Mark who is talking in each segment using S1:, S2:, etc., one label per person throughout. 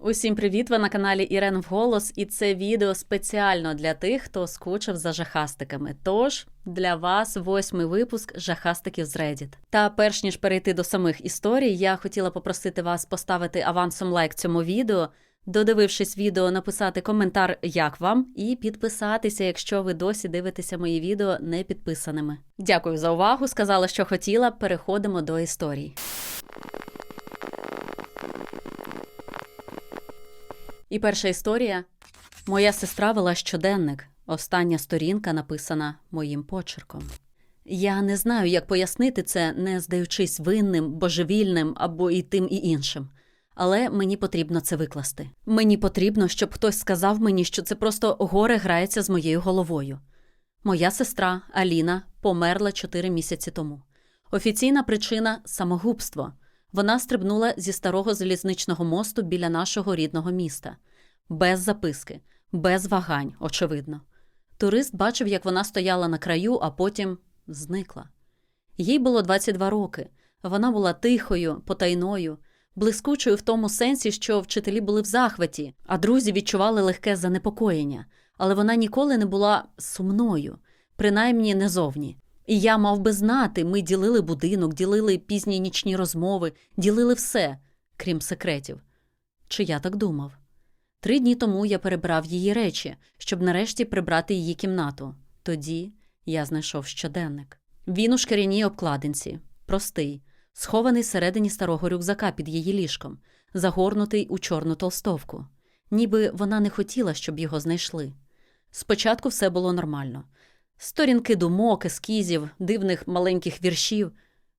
S1: Усім привіт! Ви на каналі Ірен Вголос, і це відео спеціально для тих, хто скучив за жахастиками. Тож для вас восьмий випуск жахастиків з Reddit. Та перш ніж перейти до самих історій, я хотіла попросити вас поставити авансом лайк цьому відео, додивившись відео, написати коментар, як вам, і підписатися, якщо ви досі дивитеся мої відео не підписаними. Дякую за увагу. Сказала, що хотіла. Переходимо до історій. І перша історія. Моя сестра вела щоденник. Остання сторінка написана моїм почерком. Я не знаю, як пояснити це, не здаючись винним, божевільним або і тим і іншим. Але мені потрібно це викласти. Мені потрібно, щоб хтось сказав мені, що це просто горе грається з моєю головою. Моя сестра Аліна померла чотири місяці тому. Офіційна причина самогубство. Вона стрибнула зі старого залізничного мосту біля нашого рідного міста, без записки, без вагань, очевидно. Турист бачив, як вона стояла на краю, а потім зникла. Їй було 22 роки. Вона була тихою, потайною, блискучою в тому сенсі, що вчителі були в захваті, а друзі відчували легке занепокоєння, але вона ніколи не була сумною, принаймні не зовні. І я мав би знати, ми ділили будинок, ділили пізні нічні розмови, ділили все, крім секретів. Чи я так думав? Три дні тому я перебрав її речі, щоб нарешті прибрати її кімнату. Тоді я знайшов щоденник. Він у шкіряній обкладинці, простий, схований всередині старого рюкзака під її ліжком, загорнутий у чорну толстовку. Ніби вона не хотіла, щоб його знайшли. Спочатку все було нормально. Сторінки думок, ескізів, дивних маленьких віршів.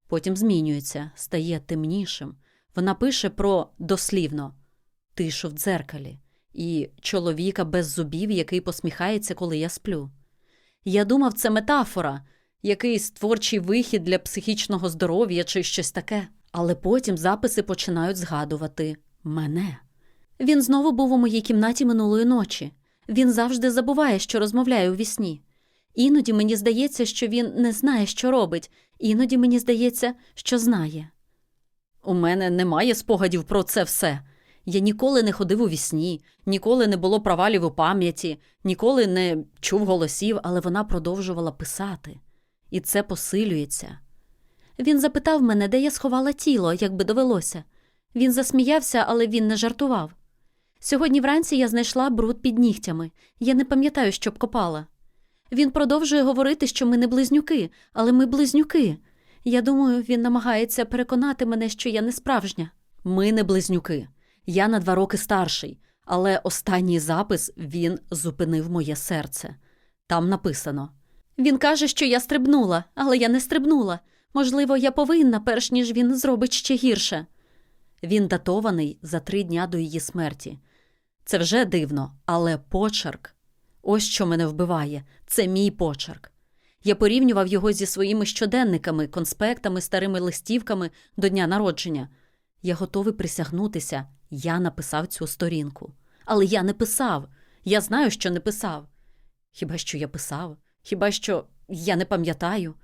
S1: Потім змінюється, стає темнішим. Вона пише про дослівно тишу в дзеркалі і чоловіка без зубів, який посміхається, коли я сплю. Я думав, це метафора, якийсь творчий вихід для психічного здоров'я чи щось таке. Але потім записи починають згадувати мене. Він знову був у моїй кімнаті минулої ночі. Він завжди забуває, що розмовляє у вісні. Іноді мені здається, що він не знає, що робить, іноді мені здається, що знає. У мене немає спогадів про це все. Я ніколи не ходив у вісні, ніколи не було провалів у пам'яті, ніколи не чув голосів, але вона продовжувала писати. І це посилюється. Він запитав мене, де я сховала тіло, як би довелося. Він засміявся, але він не жартував. Сьогодні вранці я знайшла бруд під нігтями. Я не пам'ятаю, що б копала. Він продовжує говорити, що ми не близнюки, але ми близнюки. Я думаю, він намагається переконати мене, що я не справжня. Ми не близнюки. Я на два роки старший, але останній запис він зупинив моє серце. Там написано: Він каже, що я стрибнула, але я не стрибнула. Можливо, я повинна, перш ніж він зробить ще гірше. Він датований за три дня до її смерті. Це вже дивно, але почерк. Ось що мене вбиває це мій почерк. Я порівнював його зі своїми щоденниками, конспектами, старими листівками до дня народження. Я готовий присягнутися, я написав цю сторінку. Але я не писав. Я знаю, що не писав. Хіба що я писав? Хіба що я не пам'ятаю?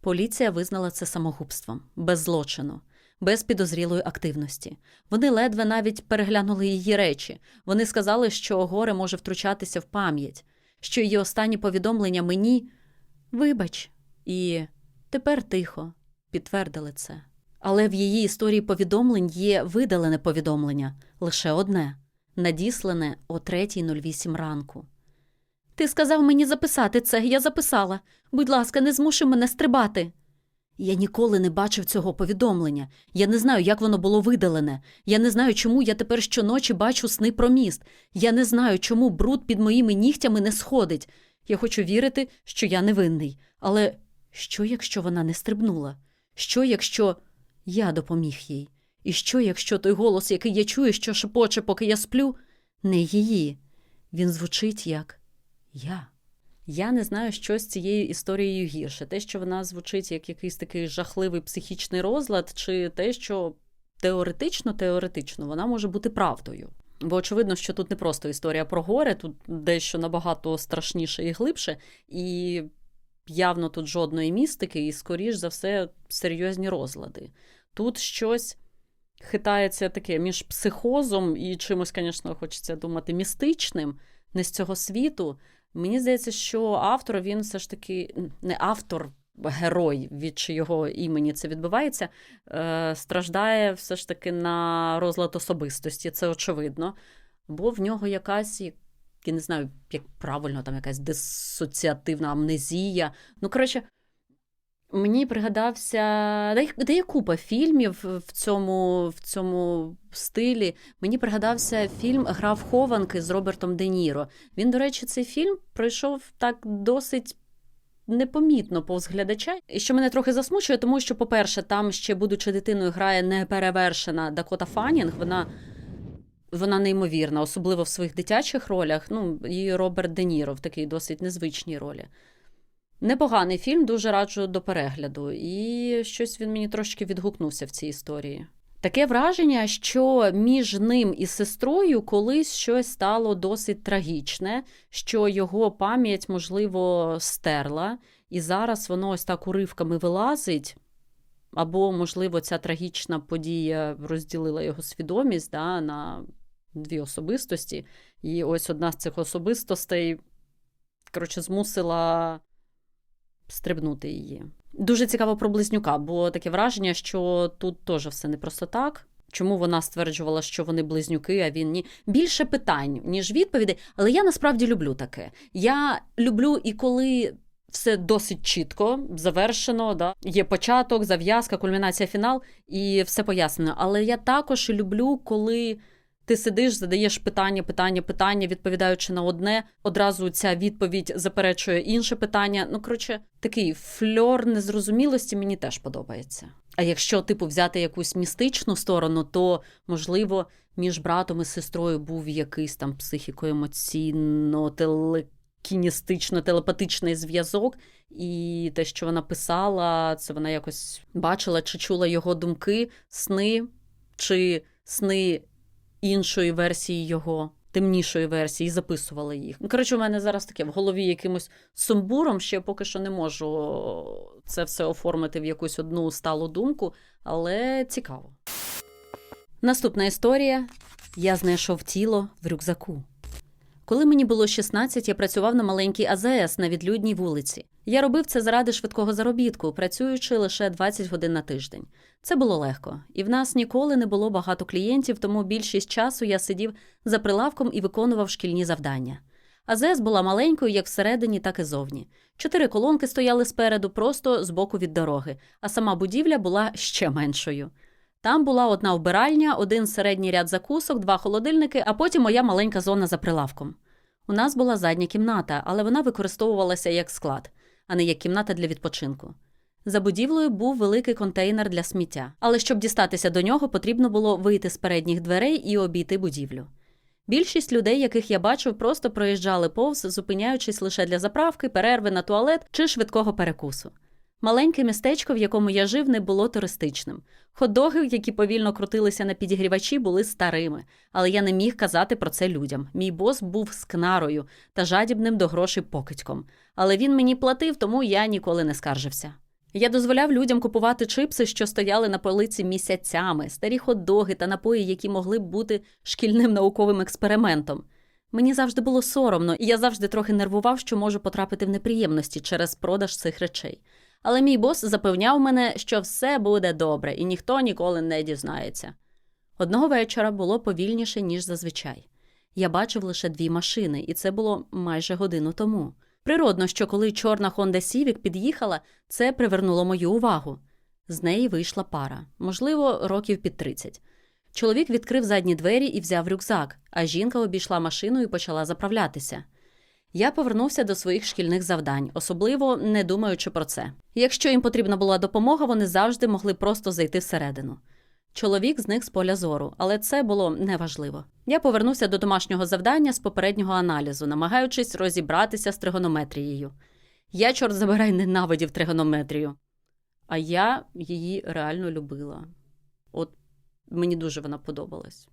S1: Поліція визнала це самогубством, без злочину, без підозрілої активності. Вони ледве навіть переглянули її речі. Вони сказали, що горе може втручатися в пам'ять, що її останні повідомлення мені вибач, і тепер тихо підтвердили це. Але в її історії повідомлень є видалене повідомлення лише одне надіслане о 3.08 ранку. Ти сказав мені записати це, я записала. Будь ласка, не змушуй мене стрибати. Я ніколи не бачив цього повідомлення. Я не знаю, як воно було видалене. Я не знаю, чому я тепер щоночі бачу сни про міст. Я не знаю, чому бруд під моїми нігтями не сходить. Я хочу вірити, що я невинний. Але що, якщо вона не стрибнула? Що, якщо я допоміг їй? І що, якщо той голос, який я чую, що шепоче, поки я сплю, не її? Він звучить як я. Я не знаю, що з цією історією гірше. Те, що вона звучить як якийсь такий жахливий психічний розлад, чи те, що теоретично, теоретично вона може бути правдою. Бо очевидно, що тут не просто історія про горе, тут дещо набагато страшніше і глибше, і явно тут жодної містики, і, скоріш за все, серйозні розлади. Тут щось хитається таке між психозом і чимось, звісно, хочеться думати, містичним, не з цього світу. Мені здається, що автор він все ж таки не автор, герой, від чийого імені це відбувається, е, страждає все ж таки на розлад особистості, це очевидно. Бо в нього якась, я не знаю, як правильно, там якась дисоціативна амнезія. Ну, коротше, Мені пригадався, де, є- купа фільмів в цьому, в цьому стилі. Мені пригадався фільм Гра в хованки з Робертом Де Ніро. Він, до речі, цей фільм пройшов так досить непомітно повз глядача. І що мене трохи засмучує, тому що, по-перше, там ще, будучи дитиною, грає неперевершена Дакота Фанінг. Вона, вона неймовірна, особливо в своїх дитячих ролях. Ну, і Роберт Де Ніро в такій досить незвичній ролі. Непоганий фільм, дуже раджу до перегляду, і щось він мені трошки відгукнувся в цій історії. Таке враження, що між ним і сестрою колись щось стало досить трагічне, що його пам'ять, можливо, стерла, і зараз воно ось так уривками вилазить. Або, можливо, ця трагічна подія розділила його свідомість да, на дві особистості. І ось одна з цих особистостей, коротше, змусила стрибнути її. Дуже цікаво про близнюка, бо таке враження, що тут теж все не просто так. Чому вона стверджувала, що вони близнюки, а він ні. Більше питань, ніж відповідей. Але я насправді люблю таке. Я люблю і коли все досить чітко, завершено, да? є початок, зав'язка, кульмінація, фінал, і все пояснено. Але я також люблю, коли ти сидиш, задаєш питання, питання, питання, відповідаючи на одне, одразу ця відповідь заперечує інше питання. Ну, коротше, такий фльор незрозумілості мені теж подобається. А якщо, типу, взяти якусь містичну сторону, то можливо між братом і сестрою був якийсь там психіко-емоційно телекіністично телепатичний зв'язок, і те, що вона писала, це вона якось бачила чи чула його думки, сни, чи сни іншої версії його, темнішої версії, і записували їх. Коротше, у мене зараз таке в голові якимось сумбуром, ще поки що не можу це все оформити в якусь одну сталу думку, але цікаво. Наступна історія: я знайшов тіло в рюкзаку. Коли мені було 16, я працював на маленькій АЗС на відлюдній вулиці. Я робив це заради швидкого заробітку, працюючи лише 20 годин на тиждень. Це було легко, і в нас ніколи не було багато клієнтів, тому більшість часу я сидів за прилавком і виконував шкільні завдання. АЗС була маленькою як всередині, так і зовні. Чотири колонки стояли спереду, просто з боку від дороги, а сама будівля була ще меншою. Там була одна вбиральня, один середній ряд закусок, два холодильники, а потім моя маленька зона за прилавком. У нас була задня кімната, але вона використовувалася як склад, а не як кімната для відпочинку. За будівлею був великий контейнер для сміття, але щоб дістатися до нього, потрібно було вийти з передніх дверей і обійти будівлю. Більшість людей, яких я бачив, просто проїжджали повз, зупиняючись лише для заправки, перерви на туалет чи швидкого перекусу. Маленьке містечко, в якому я жив, не було туристичним. Хот-доги, які повільно крутилися на підігрівачі, були старими, але я не міг казати про це людям. Мій бос був скнарою та жадібним до грошей покидьком. Але він мені платив, тому я ніколи не скаржився. Я дозволяв людям купувати чипси, що стояли на полиці місяцями, старі хот-доги та напої, які могли б бути шкільним науковим експериментом. Мені завжди було соромно, і я завжди трохи нервував, що можу потрапити в неприємності через продаж цих речей. Але мій бос запевняв мене, що все буде добре, і ніхто ніколи не дізнається. Одного вечора було повільніше, ніж зазвичай. Я бачив лише дві машини, і це було майже годину тому. Природно, що коли чорна Honda Civic під'їхала, це привернуло мою увагу. З неї вийшла пара, можливо, років під 30. Чоловік відкрив задні двері і взяв рюкзак, а жінка обійшла машину і почала заправлятися. Я повернувся до своїх шкільних завдань, особливо не думаючи про це. Якщо їм потрібна була допомога, вони завжди могли просто зайти всередину. Чоловік зник з поля зору, але це було неважливо. Я повернувся до домашнього завдання з попереднього аналізу, намагаючись розібратися з тригонометрією. Я, чорт забирай, ненавидів тригонометрію. А я її реально любила. От мені дуже вона подобалась.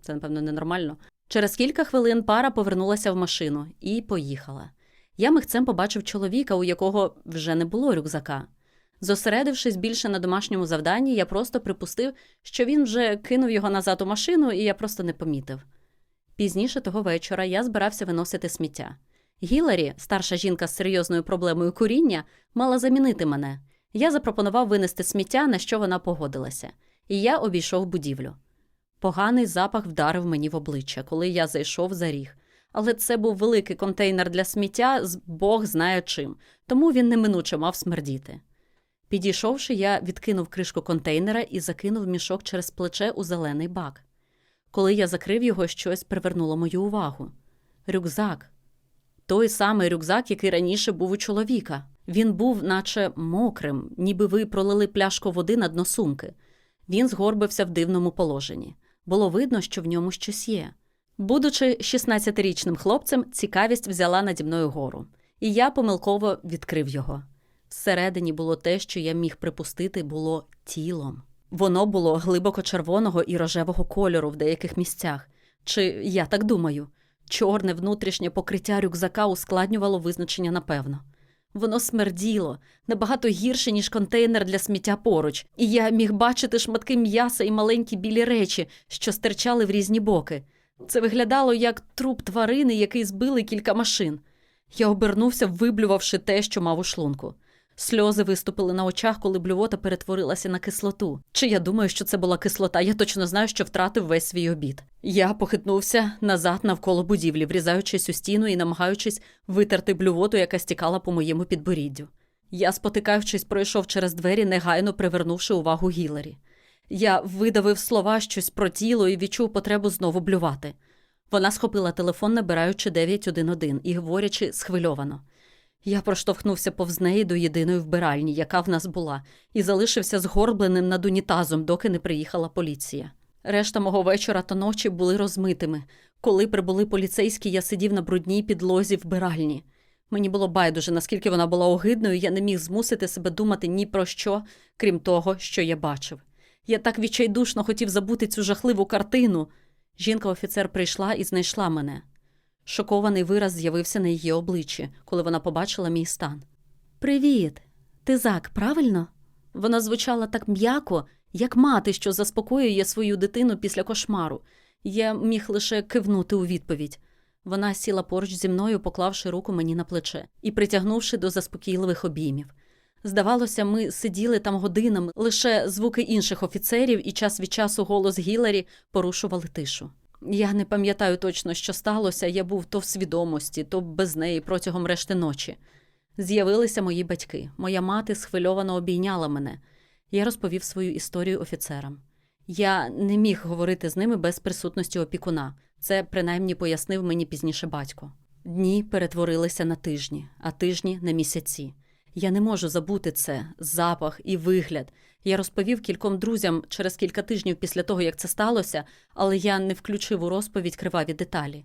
S1: Це, напевно, ненормально. Через кілька хвилин пара повернулася в машину і поїхала. Я михцем побачив чоловіка, у якого вже не було рюкзака. Зосередившись більше на домашньому завданні, я просто припустив, що він вже кинув його назад у машину, і я просто не помітив. Пізніше того вечора я збирався виносити сміття. Гіларі, старша жінка з серйозною проблемою куріння, мала замінити мене. Я запропонував винести сміття, на що вона погодилася, і я обійшов будівлю. Поганий запах вдарив мені в обличчя, коли я зайшов за ріг. Але це був великий контейнер для сміття з Бог знає чим, тому він неминуче мав смердіти. Підійшовши, я відкинув кришку контейнера і закинув мішок через плече у зелений бак. Коли я закрив його, щось привернуло мою увагу. Рюкзак. Той самий рюкзак, який раніше був у чоловіка. Він був, наче мокрим, ніби ви пролили пляшку води на дно сумки. Він згорбився в дивному положенні. Було видно, що в ньому щось є. Будучи 16-річним хлопцем, цікавість взяла наді мною гору, і я помилково відкрив його. Всередині було те, що я міг припустити, було тілом. Воно було глибоко червоного і рожевого кольору в деяких місцях. Чи я так думаю, чорне внутрішнє покриття рюкзака ускладнювало визначення напевно. Воно смерділо набагато гірше, ніж контейнер для сміття поруч, і я міг бачити шматки м'яса і маленькі білі речі, що стирчали в різні боки. Це виглядало як труп тварини, який збили кілька машин. Я обернувся, виблювавши те, що мав у шлунку. Сльози виступили на очах, коли блювота перетворилася на кислоту. Чи я думаю, що це була кислота? Я точно знаю, що втратив весь свій обід. Я похитнувся назад навколо будівлі, врізаючись у стіну і намагаючись витерти блювоту, яка стікала по моєму підборіддю. Я, спотикаючись, пройшов через двері, негайно привернувши увагу Гіларі. Я видавив слова щось про тіло і відчув потребу знову блювати. Вона схопила телефон, набираючи 911 і говорячи схвильовано. Я проштовхнувся повз неї до єдиної вбиральні, яка в нас була, і залишився згорбленим над унітазом, доки не приїхала поліція. Решта мого вечора та ночі були розмитими. Коли прибули поліцейські, я сидів на брудній підлозі вбиральні. Мені було байдуже, наскільки вона була огидною, я не міг змусити себе думати ні про що, крім того, що я бачив. Я так відчайдушно хотів забути цю жахливу картину. Жінка-офіцер прийшла і знайшла мене. Шокований вираз з'явився на її обличчі, коли вона побачила мій стан. Привіт, ти Зак, правильно? Вона звучала так м'яко, як мати, що заспокоює свою дитину після кошмару. Я міг лише кивнути у відповідь. Вона сіла поруч зі мною, поклавши руку мені на плече і притягнувши до заспокійливих обіймів. Здавалося, ми сиділи там годинами, лише звуки інших офіцерів і час від часу голос Гіларі порушували тишу. Я не пам'ятаю точно, що сталося, я був то в свідомості, то без неї протягом решти ночі. З'явилися мої батьки. Моя мати схвильовано обійняла мене. Я розповів свою історію офіцерам. Я не міг говорити з ними без присутності опікуна. Це принаймні пояснив мені пізніше батько. Дні перетворилися на тижні, а тижні на місяці. Я не можу забути це запах і вигляд. Я розповів кільком друзям через кілька тижнів після того, як це сталося, але я не включив у розповідь криваві деталі.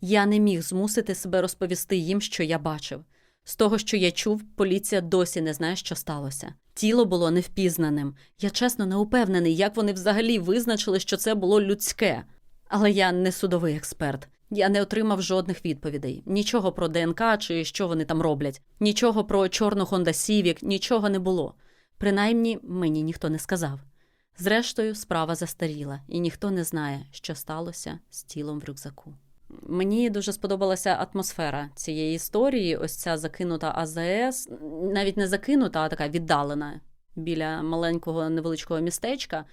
S1: Я не міг змусити себе розповісти їм, що я бачив. З того, що я чув, поліція досі не знає, що сталося. Тіло було невпізнаним. Я чесно не упевнений, як вони взагалі визначили, що це було людське. Але я не судовий експерт. Я не отримав жодних відповідей. Нічого про ДНК чи що вони там роблять, нічого про чорну Honda Civic, нічого не було. Принаймні, мені ніхто не сказав. Зрештою, справа застаріла, і ніхто не знає, що сталося з тілом в рюкзаку. Мені дуже сподобалася атмосфера цієї історії. Ось ця закинута АЗС, навіть не закинута, а така віддалена біля маленького невеличкого містечка.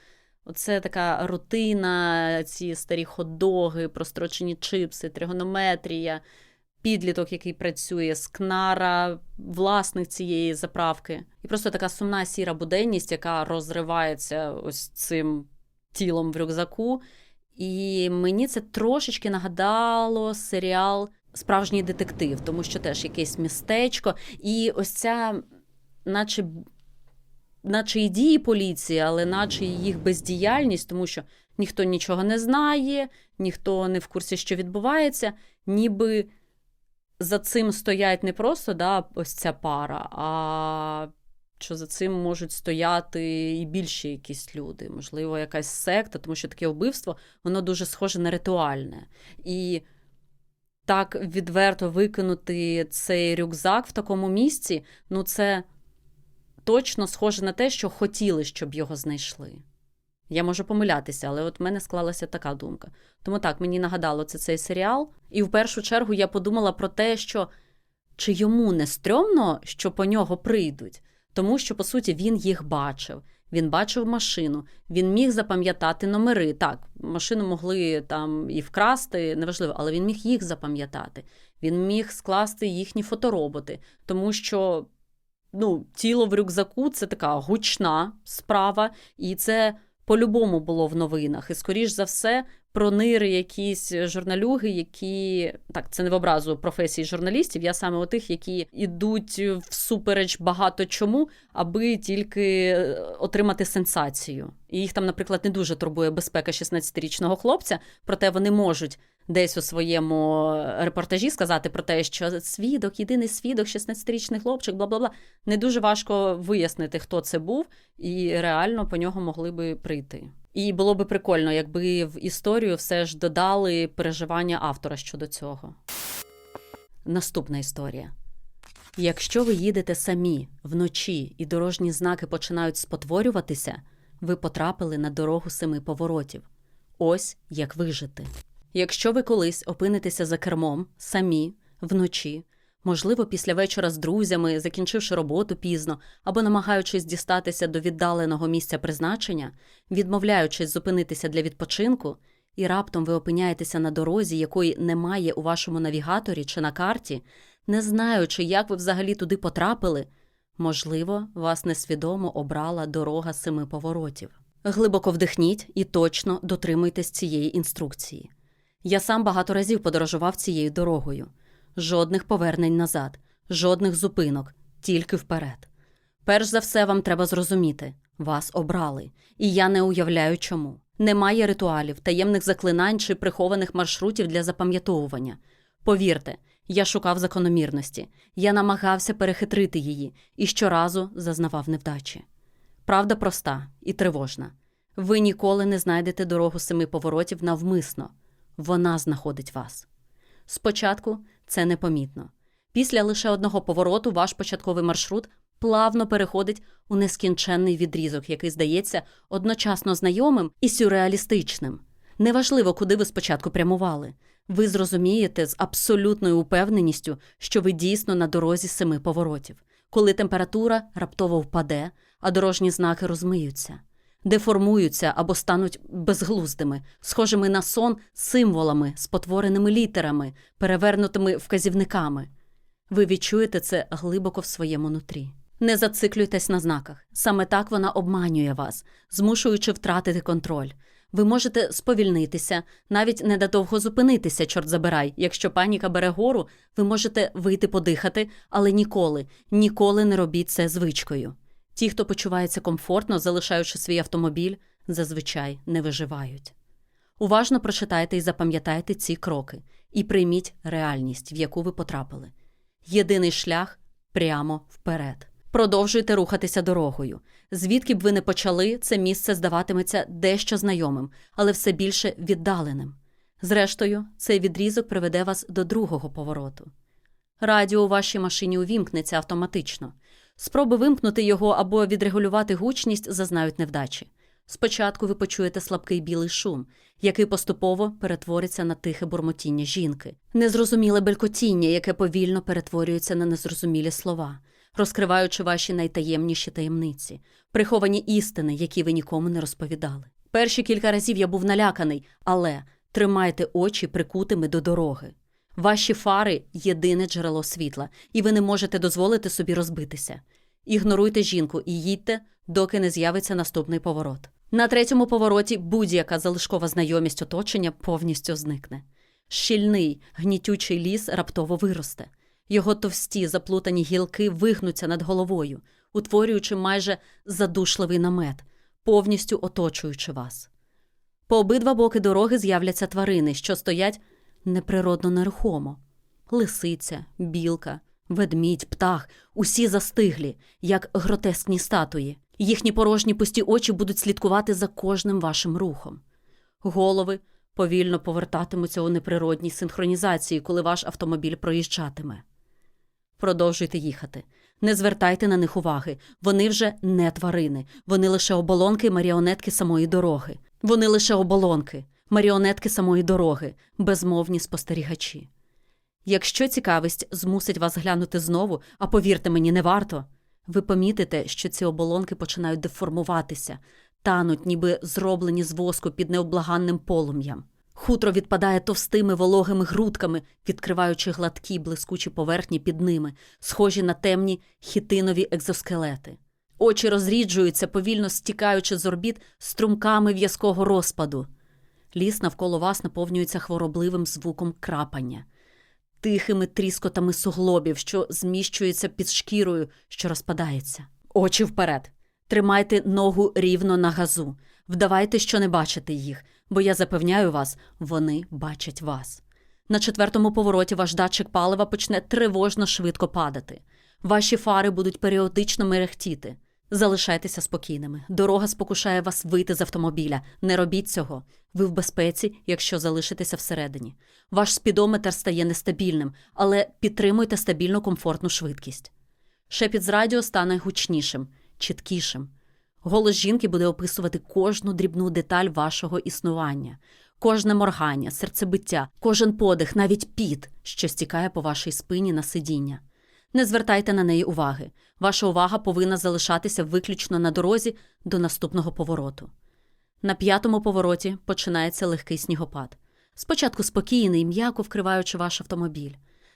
S1: Оце така рутина, ці старі хот-доги, прострочені чипси, тригонометрія, підліток, який працює, скнара, власник цієї заправки. І просто така сумна сіра буденність, яка розривається ось цим тілом в рюкзаку. І мені це трошечки нагадало серіал Справжній детектив, тому що теж якесь містечко. І ось ця, наче наче і дії поліції, але наче і їх бездіяльність, тому що ніхто нічого не знає, ніхто не в курсі, що відбувається, ніби за цим стоять не просто да, ось ця пара, а що за цим можуть стояти і більші якісь люди, можливо, якась секта, тому що таке вбивство, воно дуже схоже на ритуальне. І так відверто викинути цей рюкзак в такому місці, ну це точно схоже на те, що хотіли, щоб його знайшли. Я можу помилятися, але от в мене склалася така думка. Тому так, мені нагадало це цей серіал. І в першу чергу я подумала про те, що чи йому не стрьомно, що по нього прийдуть, тому що, по суті, він їх бачив. Він бачив машину, він міг запам'ятати номери. Так, машину могли там і вкрасти, неважливо, але він міг їх запам'ятати. Він міг скласти їхні фотороботи, тому що ну, тіло в рюкзаку це така гучна справа, і це по-любому було в новинах. І, скоріш за все, пронири якісь журналюги, які так, це не в образу професії журналістів. Я саме у тих, які йдуть всупереч багато чому, аби тільки е, отримати сенсацію. І їх там, наприклад, не дуже турбує безпека 16-річного хлопця, проте вони можуть. Десь у своєму репортажі сказати про те, що свідок, єдиний свідок, 16-річний хлопчик, бла бла бла. Не дуже важко вияснити, хто це був, і реально по нього могли би прийти. І було би прикольно, якби в історію все ж додали переживання автора щодо цього. Наступна історія. Якщо ви їдете самі вночі і дорожні знаки починають спотворюватися, ви потрапили на дорогу семи поворотів. Ось як вижити. Якщо ви колись опинитеся за кермом самі вночі, можливо, після вечора з друзями, закінчивши роботу пізно або намагаючись дістатися до віддаленого місця призначення, відмовляючись зупинитися для відпочинку, і раптом ви опиняєтеся на дорозі, якої немає у вашому навігаторі чи на карті, не знаючи, як ви взагалі туди потрапили, можливо, вас несвідомо обрала дорога семи поворотів. Глибоко вдихніть і точно дотримуйтесь цієї інструкції. Я сам багато разів подорожував цією дорогою. Жодних повернень назад, жодних зупинок, тільки вперед. Перш за все, вам треба зрозуміти вас обрали, і я не уявляю чому. Немає ритуалів, таємних заклинань чи прихованих маршрутів для запам'ятовування. Повірте, я шукав закономірності, я намагався перехитрити її і щоразу зазнавав невдачі. Правда проста і тривожна. Ви ніколи не знайдете дорогу семи поворотів навмисно. Вона знаходить вас. Спочатку це непомітно. Після лише одного повороту ваш початковий маршрут плавно переходить у нескінченний відрізок, який здається одночасно знайомим і сюрреалістичним. Неважливо, куди ви спочатку прямували. Ви зрозумієте з абсолютною упевненістю, що ви дійсно на дорозі семи поворотів, коли температура раптово впаде, а дорожні знаки розмиються деформуються або стануть безглуздими, схожими на сон символами, спотвореними літерами, перевернутими вказівниками. Ви відчуєте це глибоко в своєму нутрі. Не зациклюйтесь на знаках. Саме так вона обманює вас, змушуючи втратити контроль. Ви можете сповільнитися, навіть недовго зупинитися, чорт забирай. Якщо паніка бере гору, ви можете вийти подихати, але ніколи, ніколи не робіть це звичкою. Ті, хто почувається комфортно, залишаючи свій автомобіль, зазвичай не виживають. Уважно прочитайте і запам'ятайте ці кроки і прийміть реальність, в яку ви потрапили. Єдиний шлях прямо вперед. Продовжуйте рухатися дорогою. Звідки б ви не почали, це місце здаватиметься дещо знайомим, але все більше віддаленим. Зрештою, цей відрізок приведе вас до другого повороту. Радіо у вашій машині увімкнеться автоматично. Спроби вимкнути його або відрегулювати гучність зазнають невдачі. Спочатку ви почуєте слабкий білий шум, який поступово перетвориться на тихе бурмотіння жінки, незрозуміле белькотіння, яке повільно перетворюється на незрозумілі слова, розкриваючи ваші найтаємніші таємниці, приховані істини, які ви нікому не розповідали. Перші кілька разів я був наляканий, але тримайте очі прикутими до дороги. Ваші фари єдине джерело світла, і ви не можете дозволити собі розбитися. Ігноруйте жінку і їдьте, доки не з'явиться наступний поворот. На третьому повороті будь-яка залишкова знайомість оточення повністю зникне. Щільний, гнітючий ліс раптово виросте. Його товсті заплутані гілки вигнуться над головою, утворюючи майже задушливий намет, повністю оточуючи вас. По обидва боки дороги з'являться тварини, що стоять неприродно нерухомо. Лисиця, білка, ведмідь, птах усі застиглі, як гротескні статуї. Їхні порожні пусті очі будуть слідкувати за кожним вашим рухом. Голови повільно повертатимуться у неприродній синхронізації, коли ваш автомобіль проїжджатиме. Продовжуйте їхати. Не звертайте на них уваги. Вони вже не тварини. Вони лише оболонки і маріонетки самої дороги. Вони лише оболонки, маріонетки самої дороги, безмовні спостерігачі. Якщо цікавість змусить вас глянути знову, а повірте мені, не варто, ви помітите, що ці оболонки починають деформуватися, тануть, ніби зроблені з воску під необлаганним полум'ям. Хутро відпадає товстими вологими грудками, відкриваючи гладкі блискучі поверхні під ними, схожі на темні хітинові екзоскелети. Очі розріджуються, повільно стікаючи з орбіт струмками в'язкого розпаду. Ліс навколо вас наповнюється хворобливим звуком крапання, тихими тріскотами суглобів, що зміщуються під шкірою, що розпадається. Очі вперед. Тримайте ногу рівно на газу. Вдавайте, що не бачите їх, бо я запевняю вас, вони бачать вас. На четвертому повороті ваш датчик палива почне тривожно швидко падати. Ваші фари будуть періодично мерехтіти. Залишайтеся спокійними. Дорога спокушає вас вийти з автомобіля. Не робіть цього. Ви в безпеці, якщо залишитеся всередині. Ваш спідометр стає нестабільним, але підтримуйте стабільну комфортну швидкість. Шепіт з радіо стане гучнішим, чіткішим. Голос жінки буде описувати кожну дрібну деталь вашого існування, кожне моргання, серцебиття, кожен подих, навіть піт, що стікає по вашій спині на сидіння. Не звертайте на неї уваги. Ваша увага повинна залишатися виключно на дорозі до наступного повороту. На п'ятому повороті починається легкий снігопад. Спочатку спокійний, м'яко вкриваючи ваш автомобіль.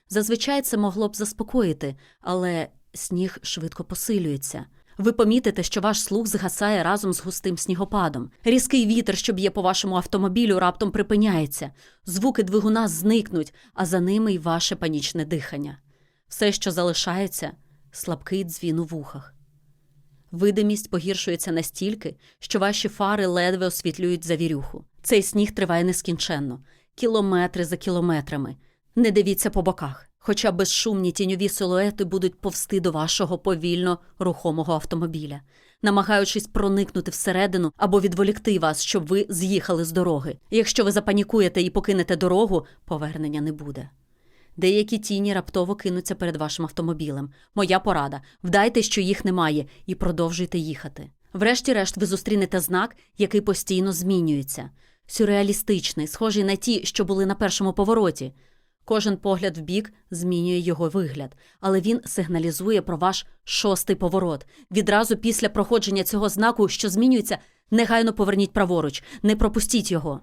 S1: Зазвичай це могло б заспокоїти, але сніг швидко посилюється. Ви помітите, що ваш слух згасає разом з густим снігопадом. Різкий вітер, що б'є по вашому автомобілю, раптом припиняється. Звуки двигуна зникнуть, а за ними й ваше панічне дихання. Все, що залишається, слабкий дзвін у вухах. Видимість погіршується настільки, що ваші фари ледве освітлюють завірюху. Цей сніг триває нескінченно, кілометри за кілометрами. Не дивіться по боках, хоча безшумні тіньові силуети будуть повсти до вашого повільно рухомого автомобіля, намагаючись проникнути всередину або відволікти вас, щоб ви з'їхали з дороги. Якщо ви запанікуєте і покинете дорогу, повернення не буде. Деякі тіні раптово кинуться перед вашим автомобілем. Моя порада вдайте, що їх немає, і продовжуйте їхати. Врешті-решт, ви зустрінете знак, який постійно змінюється. Сюрреалістичний, схожий на ті, що були на першому повороті. Кожен погляд вбік змінює його вигляд, але він сигналізує про ваш шостий поворот. Відразу після проходження цього знаку, що змінюється, негайно поверніть праворуч, не пропустіть його.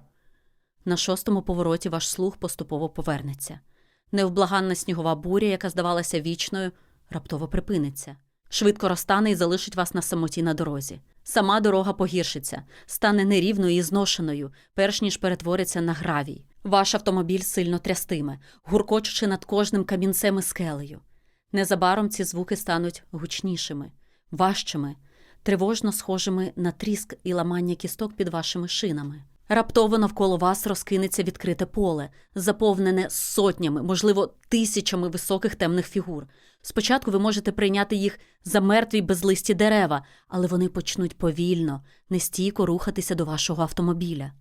S1: На шостому повороті ваш слух поступово повернеться. Невблаганна снігова буря, яка здавалася вічною, раптово припиниться. Швидко розтане і залишить вас на самоті на дорозі. Сама дорога погіршиться, стане нерівною і зношеною, перш ніж перетвориться на гравій. Ваш автомобіль сильно трястиме, гуркочучи над кожним камінцем і скелею. Незабаром ці звуки стануть гучнішими, важчими, тривожно схожими на тріск і ламання кісток під вашими шинами. Раптово навколо вас розкинеться відкрите поле, заповнене сотнями, можливо, тисячами високих темних фігур. Спочатку ви можете прийняти їх за мертві безлисті дерева, але вони почнуть повільно, нестійко рухатися до вашого автомобіля.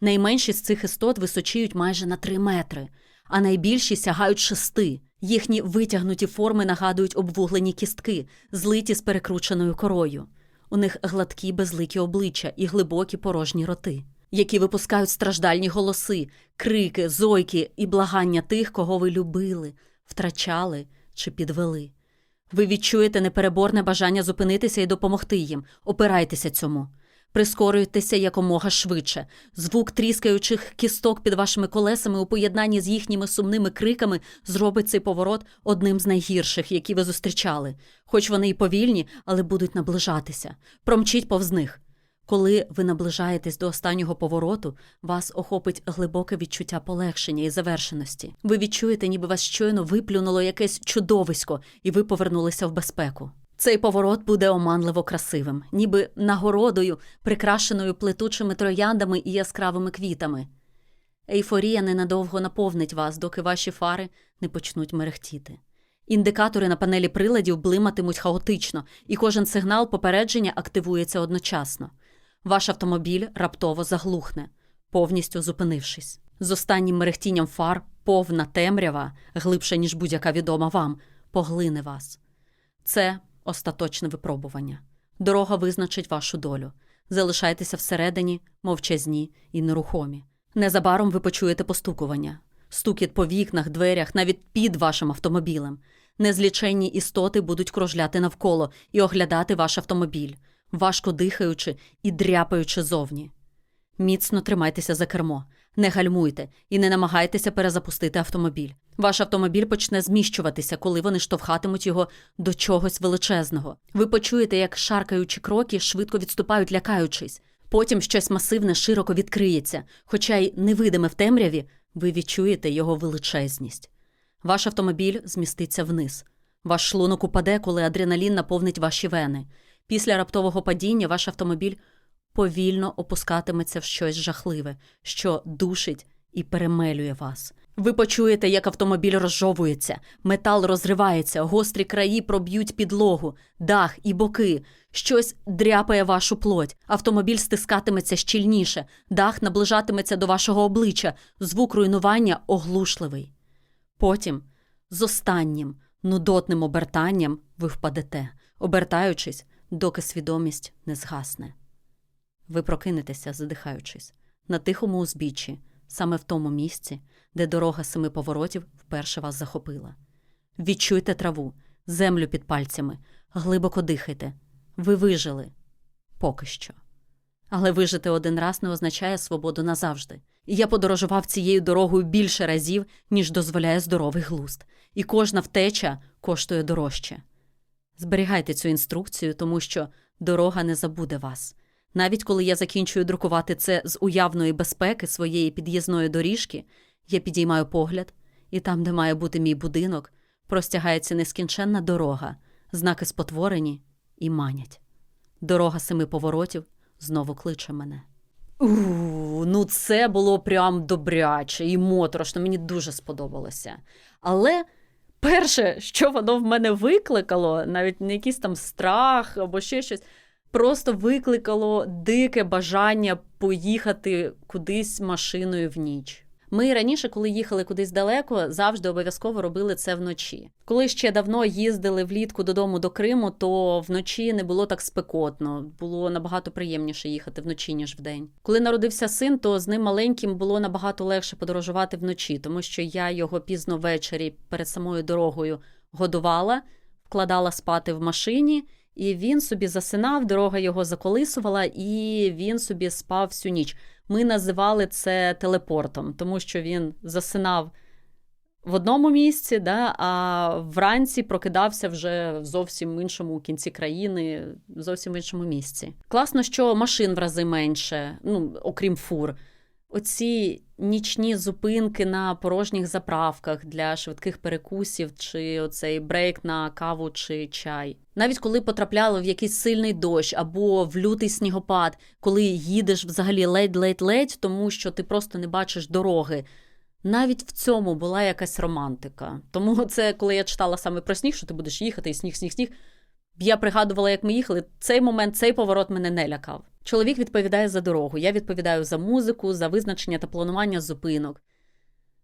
S1: Найменші з цих істот височіють майже на три метри, а найбільші сягають шести. Їхні витягнуті форми нагадують обвуглені кістки, злиті з перекрученою корою. У них гладкі безликі обличчя і глибокі порожні роти які випускають страждальні голоси, крики, зойки і благання тих, кого ви любили, втрачали чи підвели. Ви відчуєте непереборне бажання зупинитися і допомогти їм, опирайтеся цьому. Прискорюйтеся якомога швидше. Звук тріскаючих кісток під вашими колесами у поєднанні з їхніми сумними криками зробить цей поворот одним з найгірших, які ви зустрічали. Хоч вони й повільні, але будуть наближатися. Промчіть повз них. Коли ви наближаєтесь до останнього повороту, вас охопить глибоке відчуття полегшення і завершеності. Ви відчуєте, ніби вас щойно виплюнуло якесь чудовисько, і ви повернулися в безпеку. Цей поворот буде оманливо красивим, ніби нагородою, прикрашеною плетучими трояндами і яскравими квітами. Ейфорія ненадовго наповнить вас, доки ваші фари не почнуть мерехтіти. Індикатори на панелі приладів блиматимуть хаотично, і кожен сигнал попередження активується одночасно. Ваш автомобіль раптово заглухне, повністю зупинившись. З останнім мерехтінням фар повна темрява, глибша, ніж будь-яка відома вам, поглине вас. Це остаточне випробування. Дорога визначить вашу долю. Залишайтеся всередині, мовчазні і нерухомі. Незабаром ви почуєте постукування, стукіт по вікнах, дверях, навіть під вашим автомобілем. Незліченні істоти будуть кружляти навколо і оглядати ваш автомобіль, важко дихаючи і дряпаючи зовні. Міцно тримайтеся за кермо, не гальмуйте і не намагайтеся перезапустити автомобіль. Ваш автомобіль почне зміщуватися, коли вони штовхатимуть його до чогось величезного. Ви почуєте, як шаркаючі кроки швидко відступають, лякаючись. Потім щось масивне широко відкриється, хоча й невидиме в темряві, ви відчуєте його величезність. Ваш автомобіль зміститься вниз. Ваш шлунок упаде, коли адреналін наповнить ваші вени. Після раптового падіння ваш автомобіль повільно опускатиметься в щось жахливе, що душить і перемелює вас. Ви почуєте, як автомобіль розжовується, метал розривається, гострі краї проб'ють підлогу, дах і боки. Щось дряпає вашу плоть. Автомобіль стискатиметься щільніше, дах наближатиметься до вашого обличчя, звук руйнування оглушливий. Потім, з останнім нудотним обертанням, ви впадете, обертаючись, доки свідомість не згасне. Ви прокинетеся, задихаючись, на тихому узбіччі, саме в тому місці, де дорога семи поворотів вперше вас захопила. Відчуйте траву, землю під пальцями, глибоко дихайте. Ви вижили поки що. Але вижити один раз не означає свободу назавжди. Я подорожував цією дорогою більше разів, ніж дозволяє здоровий глузд, і кожна втеча коштує дорожче. Зберігайте цю інструкцію, тому що дорога не забуде вас. Навіть коли я закінчую друкувати це з уявної безпеки своєї під'їзної доріжки, я підіймаю погляд, і там, де має бути мій будинок, простягається нескінченна дорога, знаки спотворені і манять. Дорога семи поворотів знову кличе мене. У, ну це було прям добряче і моторошно, мені дуже сподобалося. Але перше, що воно в мене викликало, навіть не якийсь там страх або ще щось, просто викликало дике бажання поїхати кудись машиною в ніч. Ми раніше, коли їхали кудись далеко, завжди обов'язково робили це вночі. Коли ще давно їздили влітку додому до Криму, то вночі не було так спекотно, було набагато приємніше їхати вночі, ніж вдень. Коли народився син, то з ним маленьким було набагато легше подорожувати вночі, тому що я його пізно ввечері перед самою дорогою годувала, вкладала спати в машині. І він собі засинав, дорога його заколисувала, і він собі спав всю ніч. Ми називали це телепортом, тому що він засинав в одному місці, да, а вранці прокидався вже в зовсім іншому кінці країни, в зовсім іншому місці. Класно, що машин в рази менше, ну окрім фур. Оці нічні зупинки на порожніх заправках для швидких перекусів, чи оцей брейк на каву чи чай. Навіть коли потрапляли в якийсь сильний дощ або в лютий снігопад, коли їдеш взагалі ледь-ледь-ледь, тому що ти просто не бачиш дороги. Навіть в цьому була якась романтика. Тому це, коли я читала саме про сніг, що ти будеш їхати, і сніг, сніг, сніг. Я пригадувала, як ми їхали. Цей момент, цей поворот мене не лякав. Чоловік відповідає за дорогу, я відповідаю за музику, за визначення та планування зупинок.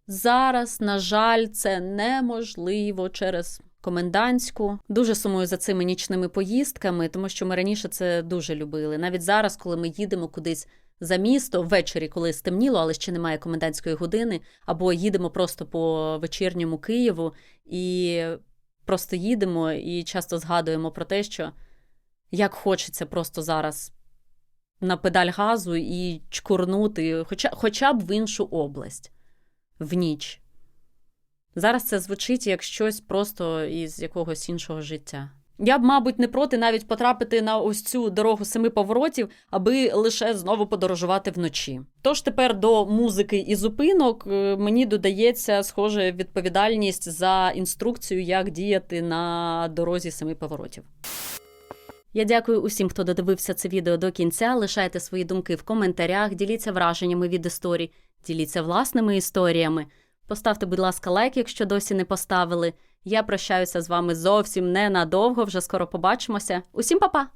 S1: Зараз, на жаль, це неможливо через комендантську. Дуже сумую за цими нічними поїздками, тому що ми раніше це дуже любили. Навіть зараз, коли ми їдемо кудись за місто ввечері, коли стемніло, але ще немає комендантської години, або їдемо просто по вечірньому Києву і просто їдемо і часто згадуємо про те, що як хочеться просто зараз на педаль газу і чкурнути, хоча, хоча б в іншу область в ніч. Зараз це звучить як щось просто із якогось іншого життя. Я б, мабуть, не проти навіть потрапити на ось цю дорогу семи поворотів, аби лише знову подорожувати вночі. Тож тепер до музики і зупинок е, мені додається схоже відповідальність за інструкцію, як діяти на дорозі семи поворотів. Я дякую усім, хто додивився це відео до кінця. Лишайте свої думки в коментарях, діліться враженнями від історій, діліться власними історіями. Поставте, будь ласка, лайк, якщо досі не поставили. Я прощаюся з вами зовсім ненадовго. Вже скоро побачимося. Усім па-па!